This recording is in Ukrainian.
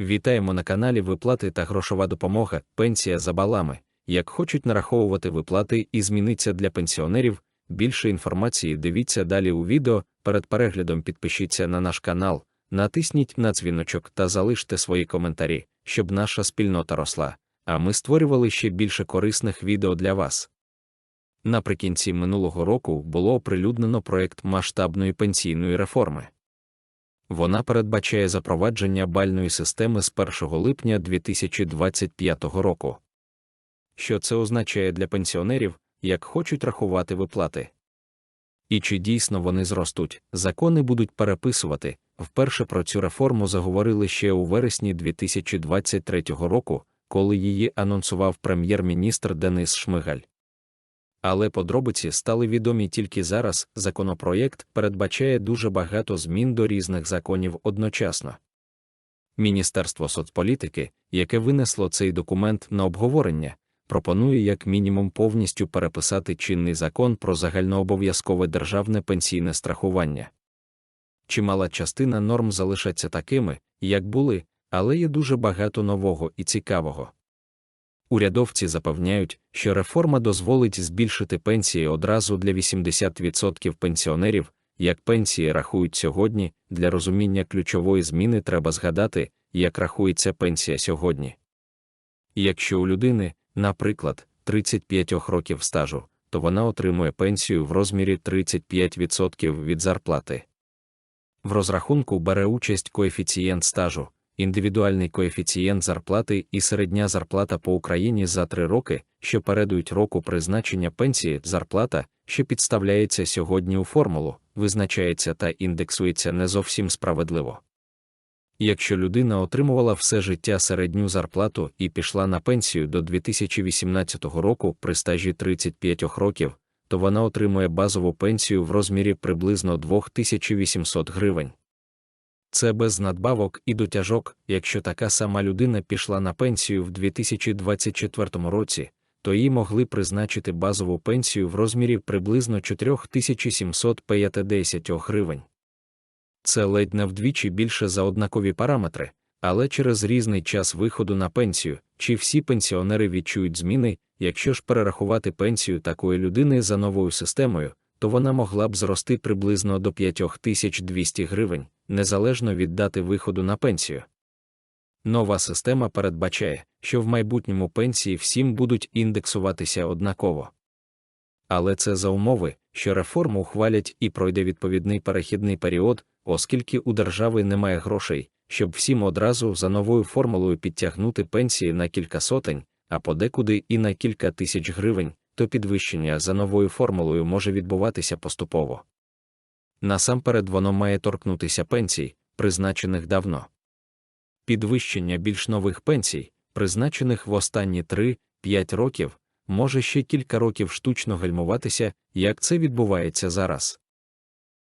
Вітаємо на каналі Виплати та грошова допомога, пенсія за балами. Як хочуть нараховувати виплати і зміниться для пенсіонерів. Більше інформації дивіться далі у відео. Перед переглядом підпишіться на наш канал, натисніть на дзвіночок та залиште свої коментарі, щоб наша спільнота росла, а ми створювали ще більше корисних відео для вас. Наприкінці минулого року було оприлюднено проект масштабної пенсійної реформи. Вона передбачає запровадження бальної системи з 1 липня 2025 року. Що це означає для пенсіонерів, як хочуть рахувати виплати? І чи дійсно вони зростуть, закони будуть переписувати. Вперше про цю реформу заговорили ще у вересні 2023 року, коли її анонсував прем'єр-міністр Денис Шмигаль. Але подробиці стали відомі тільки зараз. Законопроєкт передбачає дуже багато змін до різних законів одночасно. Міністерство соцполітики, яке винесло цей документ на обговорення, пропонує як мінімум повністю переписати чинний закон про загальнообов'язкове державне пенсійне страхування. Чимала частина норм залишаться такими, як були, але є дуже багато нового і цікавого. Урядовці запевняють, що реформа дозволить збільшити пенсії одразу для 80% пенсіонерів, як пенсії рахують сьогодні, для розуміння ключової зміни треба згадати, як рахується пенсія сьогодні. Якщо у людини, наприклад, 35 років стажу, то вона отримує пенсію в розмірі 35% від зарплати. В розрахунку бере участь коефіцієнт стажу, індивідуальний коефіцієнт зарплати і середня зарплата по Україні за три роки, що передують року призначення пенсії, зарплата, що підставляється сьогодні у формулу, визначається та індексується не зовсім справедливо. Якщо людина отримувала все життя середню зарплату і пішла на пенсію до 2018 року при стажі 35 років, то вона отримує базову пенсію в розмірі приблизно 2800 гривень. Це без надбавок і дотяжок, якщо така сама людина пішла на пенсію в 2024 році, то їй могли призначити базову пенсію в розмірі приблизно 4750 гривень. Це ледь не вдвічі більше за однакові параметри, але через різний час виходу на пенсію, чи всі пенсіонери відчують зміни, якщо ж перерахувати пенсію такої людини за новою системою, то вона могла б зрости приблизно до 5200 гривень, незалежно від дати виходу на пенсію. Нова система передбачає, що в майбутньому пенсії всім будуть індексуватися однаково. Але це за умови, що реформу ухвалять і пройде відповідний перехідний період, оскільки у держави немає грошей, щоб всім одразу за новою формулою підтягнути пенсії на кілька сотень, а подекуди і на кілька тисяч гривень, то підвищення за новою формулою може відбуватися поступово. Насамперед воно має торкнутися пенсій, призначених давно. Підвищення більш нових пенсій, призначених в останні 3-5 років, може ще кілька років штучно гальмуватися, як це відбувається зараз.